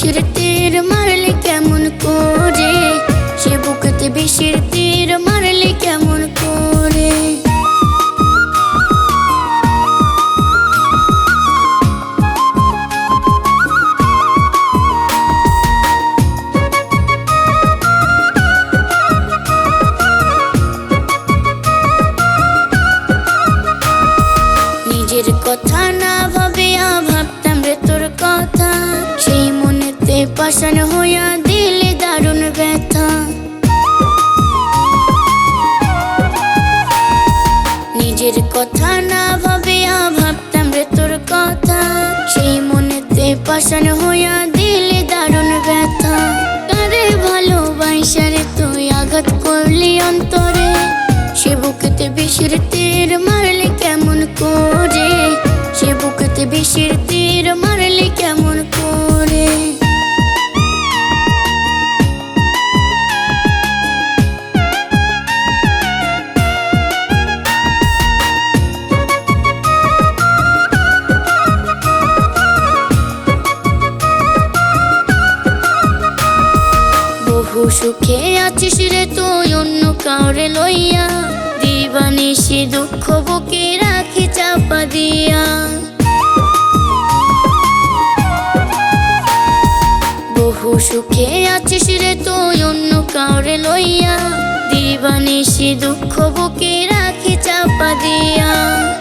বিষের তীর মারলে কেমন করে? সে বুকেতে বিষের তীর মারলে কেমন করে? পাশান হইয়া দিলে দারুণ ব্যথা। নিজের কথা না ভাবিয়া ভাবতাম রে তোর কথা। সেই মনেতে পাশান হইয়া দিলে দারুণ ব্যথা। তারে ভালোবাসারে তুই আঘাত করলি অন্তরে? সে বুকেতে বিষের তীর মারলি সুখে আছিস রে তুই, অন্য কাউরে লইয়া। দিবানিসি দুঃখ বুকে রাখি চাপা দিয়া। বহু সুখে আছিস রে তুই, অন্য কাউরে লইয়া। দিবানিসি দুঃখ বুকে রাখি চাপা দিয়া।